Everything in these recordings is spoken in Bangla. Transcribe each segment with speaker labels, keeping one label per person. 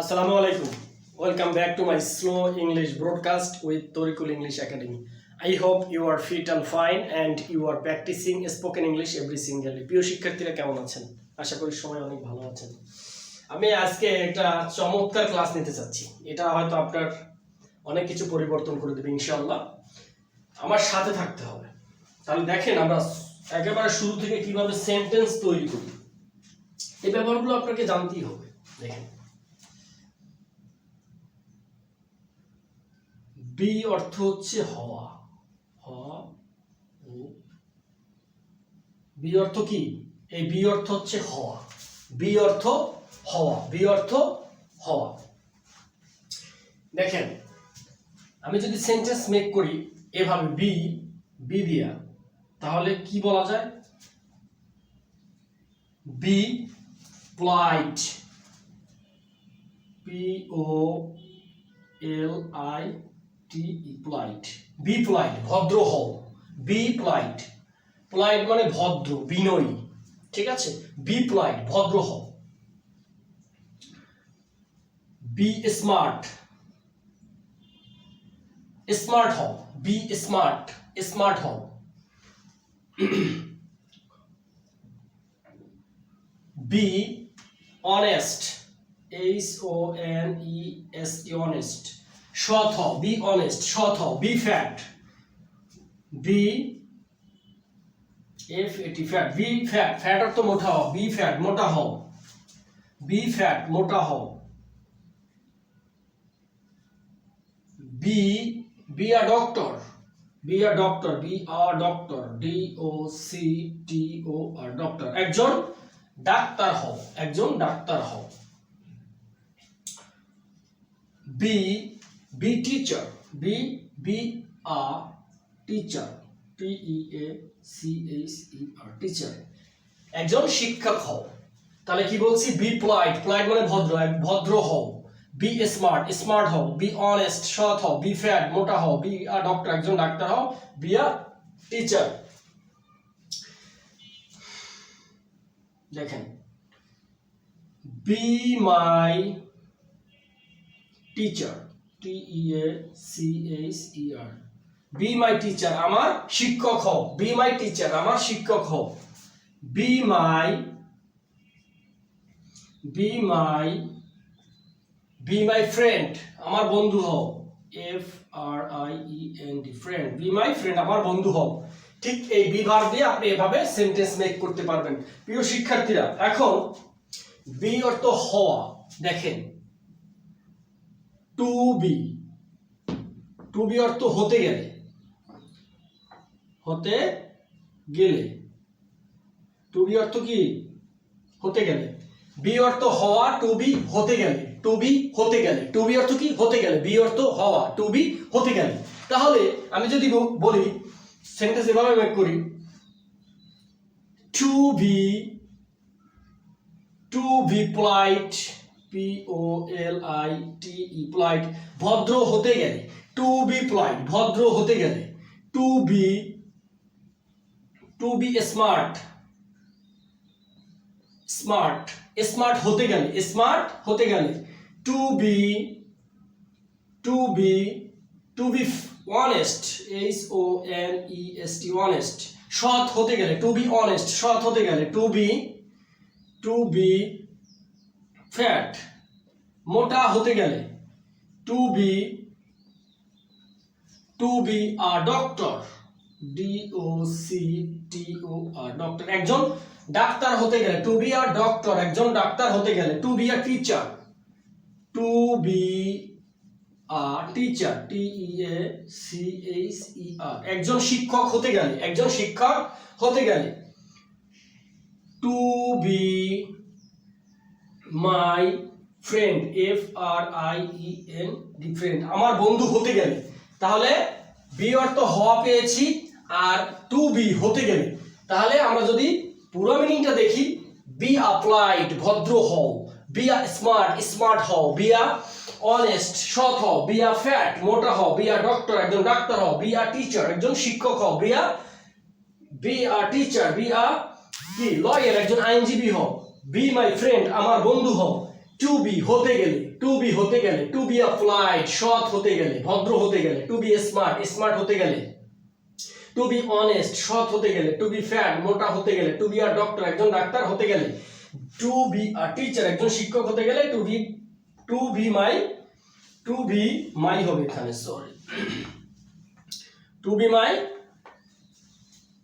Speaker 1: Assalamu আলাইকুম। Welcome back to my slow English broadcast with Torikul English academy I hope you are fit and fine and you are practising spoken English every single প্রিয় শিক্ষার্থীরা, কেমন আছেন? আশা করি সবাই অনেক ভালো আছেন। আমি আজকে একটা চমৎকার ক্লাস নিতে চাচ্ছি। এটা হয়তো আপনার অনেক কিছু পরিবর্তন করে দেবে ইনশাল্লাহ আমার সাথে থাকতে হবে। তাহলে দেখেন আমরা একেবারে শুরু থেকে কীভাবে সেন্টেন্স তৈরি করি। এই ব্যাপারগুলো আপনাকে জানতেই হবে। দেখেন। বি অর্থ হচ্ছে হওয়া। হ ও। বি অর্থ কি? এই বি অর্থ হচ্ছে হওয়া। বি অর্থ হওয়া। বি অর্থ হওয়া। দেখেন, আমি যদি সেন্টেন্স মেক করি, এভাবে বি বি দিয়া, তাহলে কি বলা যায়? Be polite P O L I be polite ভদ্র হও। বি প্লাইট প্লাইট মানে ভদ্র, বিনয়ী। ঠিক আছে? বি প্লাইট ভদ্র হও। বি স্মার্ট স্মার্ট হও। বি স্মার্ট স্মার্ট হও। Be honest H O N E S T honest হও বি অনেস্ট হও be fat be F A T fat be fat fat অর্থ মোটা হও বি ফ্যাট মোটা হও বি ফ্যাট মোটা হও be be a doctor be a doctor be a doctor D O C T O R doctor একজন ডাক্তার হও, একজন ডাক্তার হও be be teacher be be a teacher T E A C H E R teacher একজন শিক্ষক হও। তাহলে কি বলছি? বি প্লাইট প্লাইট মানে ভদ্র। ভদ্র হও। বি স্মার্ট স্মার্ট হও। বি অনেস্ট সৎ হও। বি ফ্যাট মোটা হও। বি আ ডক্টর একজন ডাক্তার হও। বি আ টিচার দেখেন। Be my teacher T E A C H E R be my teacher আমার শিক্ষক হও। বি মাই টিচার আমার শিক্ষক হও। Be my be my be my friend আমার বন্ধু হও। F R I E N D friend be my friend আমার বন্ধু হও। ঠিক এই বি ভার দিয়ে আপনি এভাবে সেন্টেন্স মেক করতে পারবেন। প্রিয় শিক্ষার্থীরা, এখন বি অর্থ হওয়া, দেখেন। টু বি টু বি অর্থ হতে গেলে। হতে গেলে। টু বি অর্থ কি? হতে গেলে। বি অর্থ হওয়া টু বি হতে গেলে। টু বি হতে গেলে। টু বি অর্থ কি? হতে গেলে। বি অর্থ হওয়া টু বি হতে গেলে। তাহলে আমি যদি বলি সেন্টেন্স এভাবে মেক করি। To be to be polite P O L I T E polite ভদ্র হতে গেলে টু বি প্লাইট ভদ্র হতে গেলে to be to be smart smart smart হতে গেলে স্মার্ট হতে গেলে to be to be to be honest H O N E S T honest সৎ হতে গেলে টু বি অনেস্ট সৎ হতে গেলে to be to be fat মোটা হতে গেলে to be to be a doctor, D O C, T O R doctor. একজন ডাক্তার হতে গেলে, টু বি আর ডক্টর, একজন ডাক্তার হতে গেলে to be a teacher. To be a teacher, T E A C H E R. একজন শিক্ষক হতে গেলে, একজন শিক্ষক হতে গেলে, to be my friend F R I E N D friend আমার বন্ধু হতে গেলে। তাহলে বি অর্থ হওয়া পেয়েছি আর টু বি হতে গেলে। তাহলে আমরা যদি পুরো মিনিংটা দেখি বি অ্যাপ্লাইড ভদ্র হও বি আ স্মার্ট স্মার্ট হও বি আ অনেস্ট সৎ হও বি আ ফ্যাট মোটা হও বি আ ডক্টর একজন ডাক্তার হও বি আ টিচার একজন শিক্ষক হও be a be a teacher be a কি? লয়ার একজন আইনজীবী হও। বি মাই ফ্রেন্ড আমার বন্ধু হও। টু বি হতে গেলে টু বি হতে গেলে টু বি অ্যাপ্লাইড সৎ হতে গেলে, ভদ্র হতে গেলে টু বি স্মার্ট স্মার্ট হতে গেলে। টু বি অনেস্ট সৎ হতে গেলে টু বি ফ্যাট মোটা হতে গেলে টু বি আর ডক্টর একজন ডাক্তার হতে গেলে। টু বি আর টিচার একজন শিক্ষক হতে গেলে to be to be my to be my হবে এখানে sorry to be my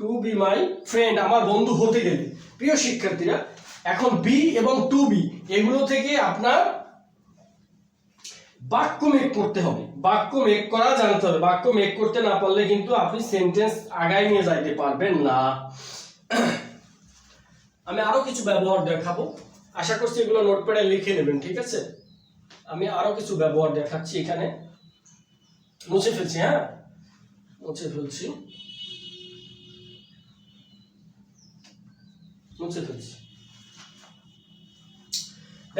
Speaker 1: to be my friend আমার বন্ধু হতে গেলে। প্রিয় শিক্ষার্থীরা এখন বি এবং টু বি এগুলো থেকে আপনার বাক্য মেক করতে হবে। বাক্য মেক করা জানতে হবে। বাক্য মেক করতে না পারলে কিন্তু আপনি সেন্টেন্স আগায় নিয়ে যাইতে পারবেন না। আমি আরও কিছু ব্যবহার দেখাবো। আশা করছি এগুলো নোটপ্যাডে লিখে নেবেন, ঠিক আছে? আমি আরও কিছু ব্যবহার দেখাচ্ছি এখানে। মুছে ফেলছি হ্যাঁ? মুছে ফেলছি। মুছে ফেলছি।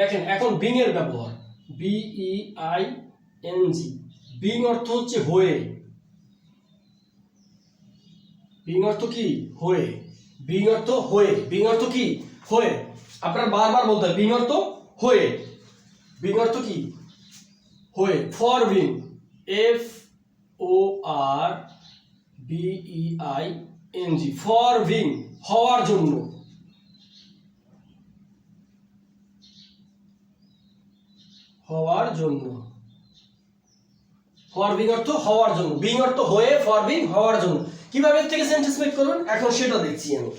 Speaker 1: দেখেন, এখন বিং এর ব্যবহার। B E I N G being অর্থ হচ্ছে হয়ে। বিং অর্থ কি? হয়ে। বিং অর্থ হয়ে। বিং অর্থ কি? হয়ে। আপনার বারবার বলতে হবে বিং অর্থ হয়ে। বিং অর্থ কি? হয়ে। For being F O R B E I N G for being হওয়ার জন্য। হওয়ার জন্য। ফর বিং অর্থ হওয়ার জন্য। বিং অর্থ হয়ে ফর বিং হওয়ার জন্য। কীভাবে থেকে সেন্টেন্স মেক করবেন এখন সেটা দেখছি আমি।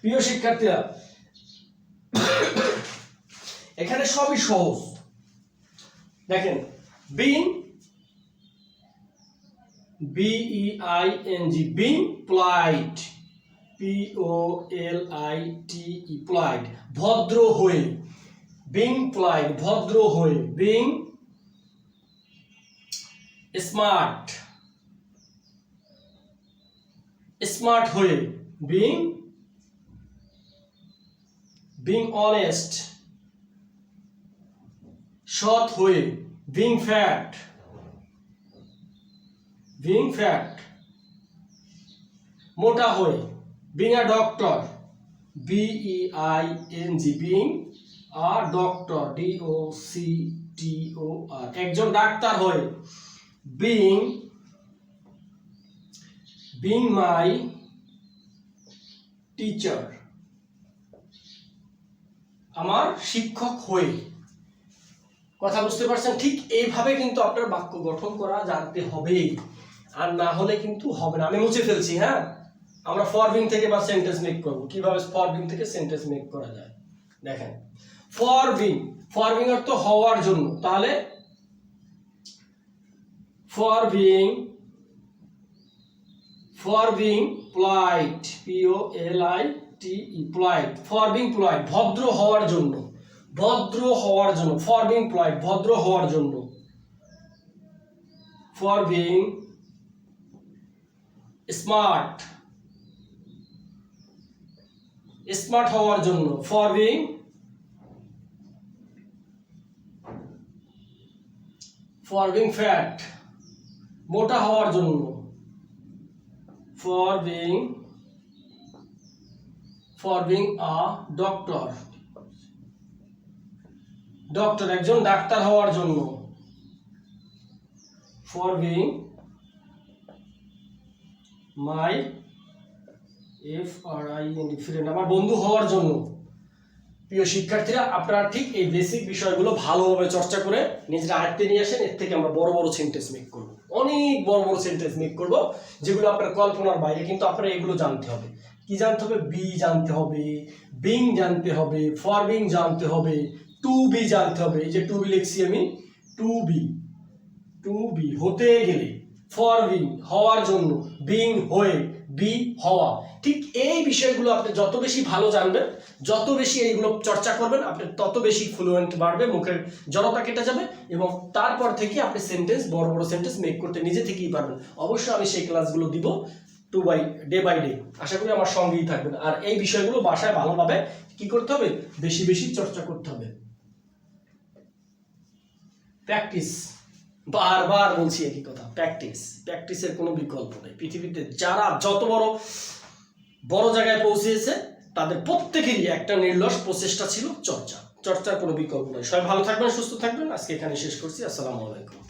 Speaker 1: প্রিয় শিক্ষার্থীরা, এখানে সবই সহজ। দেখেন being B E I N G being polite P O L I T E polite ভদ্র হয়ে। বিং প্লাইড ভদ্র হয়ে বিং স্মার্ট স্মার্ট হয়ে বিং বিং অনেস্ট সৎ হয়ে বিং ফ্যাট বিং ফ্যাট মোটা হয়ে being a doctor B E I N G being a doctor D O C T O R একজন ডাক্তার হয়ে বিং বিং মাই টিচার আমার শিক্ষক হয়ে। কথা বুঝতে পারছেন? ঠিক এইভাবে কিন্তু আপনার বাক্য গঠন করা জানতে হবে আর না হলে কিন্তু হবে না। আমি মুছে ফেলছি হ্যাঁ? আমরা ফরবিং থেকে বা সেন্টেন্স মেক করব। কীভাবে ফরবিং থেকে সেন্টেন্স মেক করা যায়? দেখেন। ফরবিং ফরবিং অর্থ হওয়ার জন্য। তাহলে for being for being polite P O L I T polite for being polite ভদ্র হওয়ার জন্য, ভদ্র হওয়ার জন্য ফর বিং প্লাইট ভদ্র হওয়ার জন্য। ফর বিং স্মার্ট স্মার্ট হওয়ার জন্য for being for being fat, মোটা হওয়ার জন্য। For being for being a doctor. Doctor, একজন ডাক্তার হওয়ার জন্য। For being my F R I N friend আমার বন্ধু হওয়ার জন্য। প্রিয় শিক্ষার্থীরা, আপনারা ঠিক এই বেসিক বিষয়গুলো ভালোভাবে চর্চা করে নিজের আয়ত্তে নিয়ে আসেন, এর থেকে আমরা বড় বড় সেন্টেন্স মেক করব। অনেক বড় বড় সেন্টেন্স মেক করব, যেগুলো আপনার কল্পনার বাইরে, কিন্তু আপনারা এগুলো জানতে হবে। কি জানতে হবে? বি জানতে হবে বিং জানতে হবে ফর বিং জানতে হবে টু বি জানতে হবে। এই যে টু বি লিখছি আমি টু বি টু বি হতে গেলে ফর বিং হওয়ার জন্য বিং হয়ে বি হওয়া। ঠিক এই বিষয়গুলো আপনি যত বেশি ভালো জানবেন, যত বেশি এইগুলো চর্চা করবেন, আপনি তত বেশি ফ্লুয়েন্ট বাড়বে, মুখের জড়তা কেটে যাবে এবং তারপর থেকে আপনি সেন্টেন্স বড় বড় সেন্টেন্স মেক করতে নিজে থেকেই পারবেন। অবশ্যই আমি সেই ক্লাসগুলো দিব to by day by day আশা করি আমার সঙ্গেই থাকবেন। আর এই বিষয়গুলো বাসায় ভালোভাবে কি করতে হবে? বেশি বেশি চর্চা করতে হবে। প্র্যাকটিস বারবার বলছি একই কথা প্র্যাকটিস প্র্যাকটিসের কোনো বিকল্প নেই। পৃথিবীতে যারা যত বড় বড় জায়গায় পৌঁছেছে, তাদের প্রত্যেকেরই একটা নির্লস প্রচেষ্টা ছিল চর্চা। চর্চার কোনো বিকল্প নয় সবাই ভালো থাকবেন, সুস্থ থাকবেন। আজকে এখানে শেষ করছি। আসসালামু আলাইকুম।